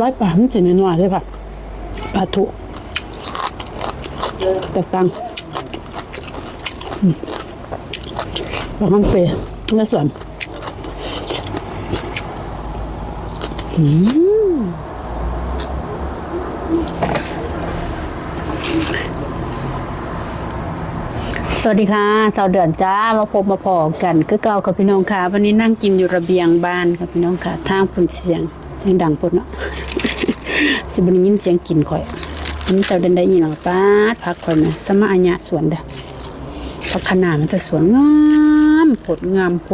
ร้อยปลามันจะน้อยๆเลยค่ะปลาถูแตกต่างปลาคำเปย์เนื้อส่วนอืม สวัสดีค่ะสาวเดือนจ้ามาพบมาพอกันคือเก่ากับพี่น้องค่ะ วันนี้นั่งกินอยู่ระเบียงบ้านค่ะพี่น้องค่ะทางปุ่นเสียงเสียงดังปุ่นเนาะสิบได้ยินเสียงกินข่อยอันนี้เจ้าเดินได้ยินหรอป้าพักข่อยนะสมาอัญญะสวนเด้อพักขนาดมันจะสวนงามผลงามโพ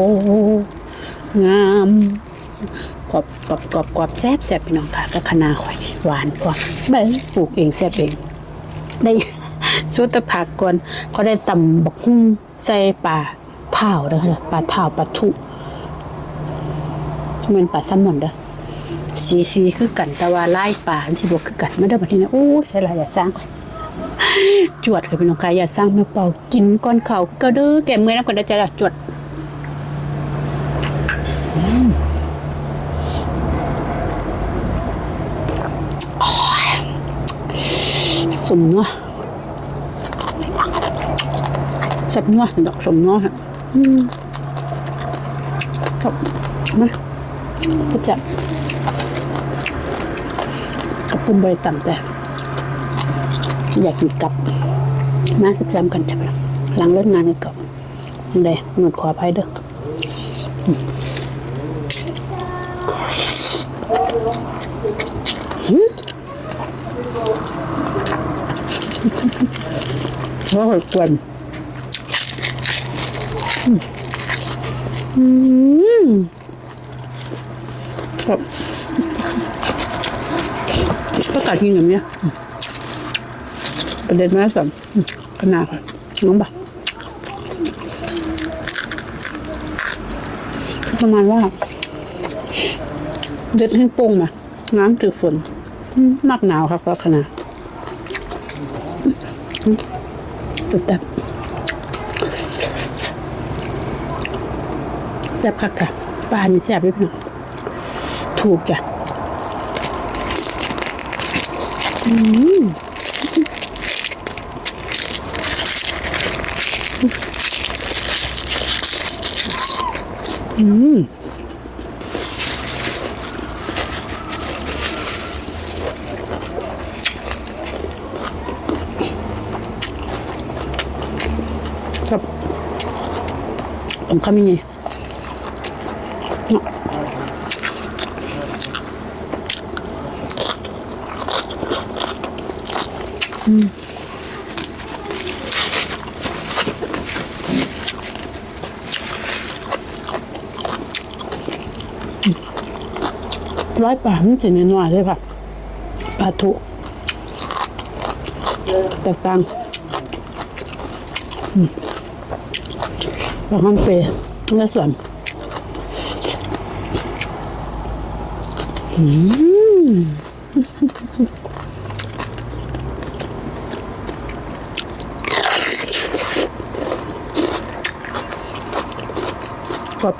งามกรอบกรอบกรอบกรอบแซ่บแซ่บพี่น้องค่ะก็ขนาข่อยหวานกว่าเบ้ปลูกเองแซ่บเองได้ สุดแต่ผักก่อนเขาได้ตำบักหุ่งใส่ปลาเผาเด้อค่ะปลาเผาปลาทุมันปลาแซลมอนเด้อสีสีคือกันแต่ว่าลายป่าสิบวกคือกันไม่ได้บัดนี้นะโอ้ใช่ละอย่าสร้างจวดค่ะพี่น้องค่ะอย่าสร้างแม่เป่ากินก้อนเขาก็เด้อแกเมื่อยน้ำกันได้อจะละจวดอืมโอ้ยสมนัว สับนัวดอกสมนัวค่ะอืมครับมาจับจับกับปุ่นบริต่ำแต่ อยากกินกับ มาสักจำกันจับหลังเลิกงานนี่กับเลยหนวดขออภัยเด้ออืมหืมโอ้โหกวน อืมครับก็กัดกินแบบเนี้ยประเด็นม่สัมขนาดค่ะน้องบะประมาณว่า เด็ดให้โป่งมา น้ำถือฝน มากหนาวครับก็ขนาดอืมสุดแบบแซ่บคักค่ะปลานี่แซ่บด้วยพี่น้องถูกจ้ะอืมครับผมคำ ยังไงเนาะร้อยปลามันจะน้อยๆเลยค่ะปลาถูแตกต่างปลาคำเปย์เนื้อส่วนอืม ขอบ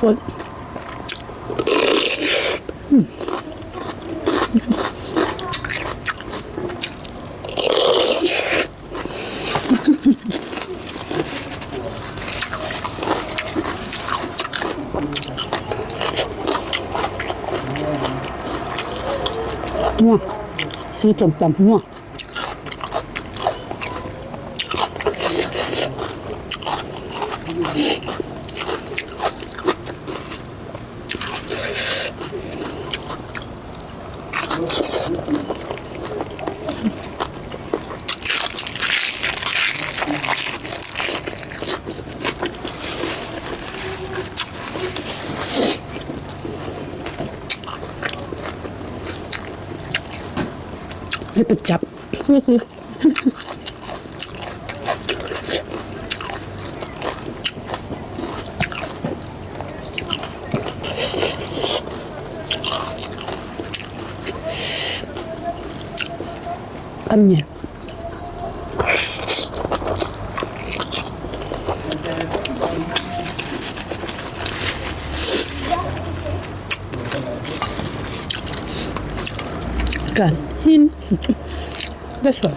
คุณ นัวซื้อจมตำนัว ให้ไป กันหินได้สวย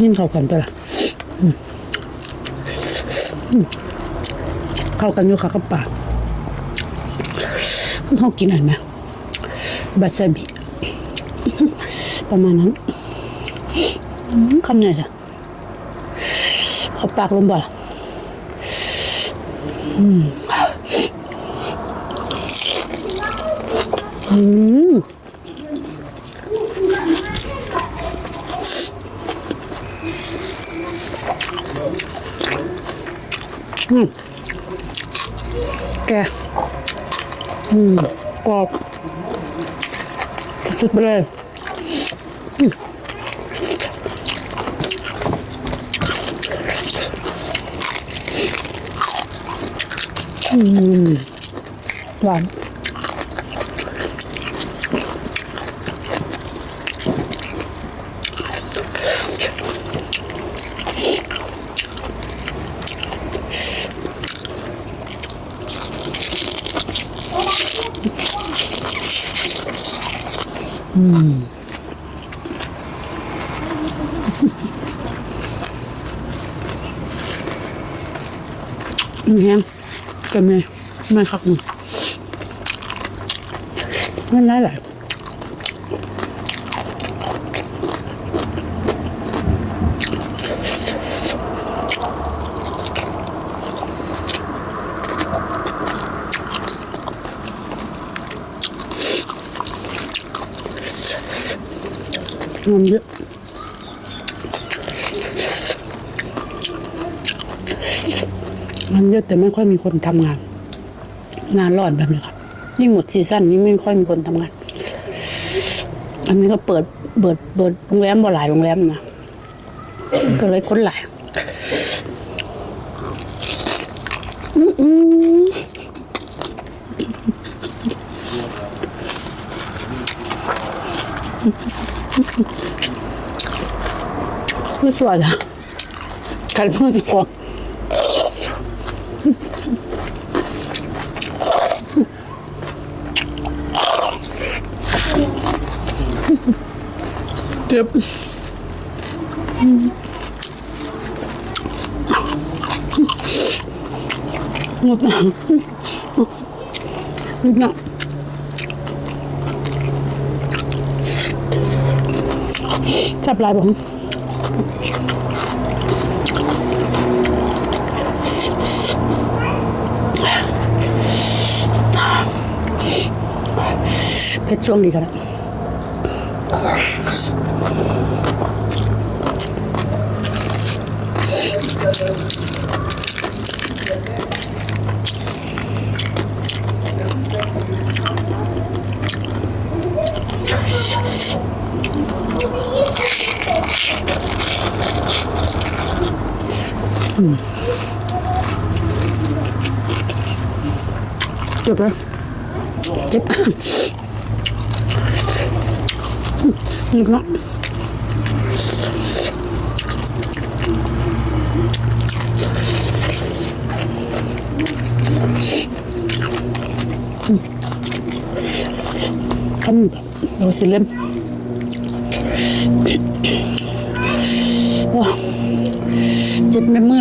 หินเข้ากันตัวละอืมอืม เข้ากันอยู่ค่ะกับปากเขากินอะไรไหมบัตซาบิประมาณนั้นคำไหนล่ะเขาปากลมบ่ล่ะอืมอืมอืม แกอืมกรอบสุดไปเลยอืมอืมหวาน อืมแห้งกันไหมไม่คักหนึ่งมันได้หลาย มันเยอะมันเยอะแต่ไม่ค่อยมีคนทำงาน งานรอดแบบนี้ครับยิ่งหมดซีซั่นนี้ไม่ค่อยมีคนทำงาน อันนี้ก็เปิดเปิดเปิดโรงแรมบ่หลายโรงแรมนะก็เลยค้นหลายอืม อืมไม่สวยอะกันมือ บหมดนะหมดนะจับลายผมเพชรช่วงนี้กันนะ จบแล้วเจ็บนี่ก็คำเราสิเล่ม เ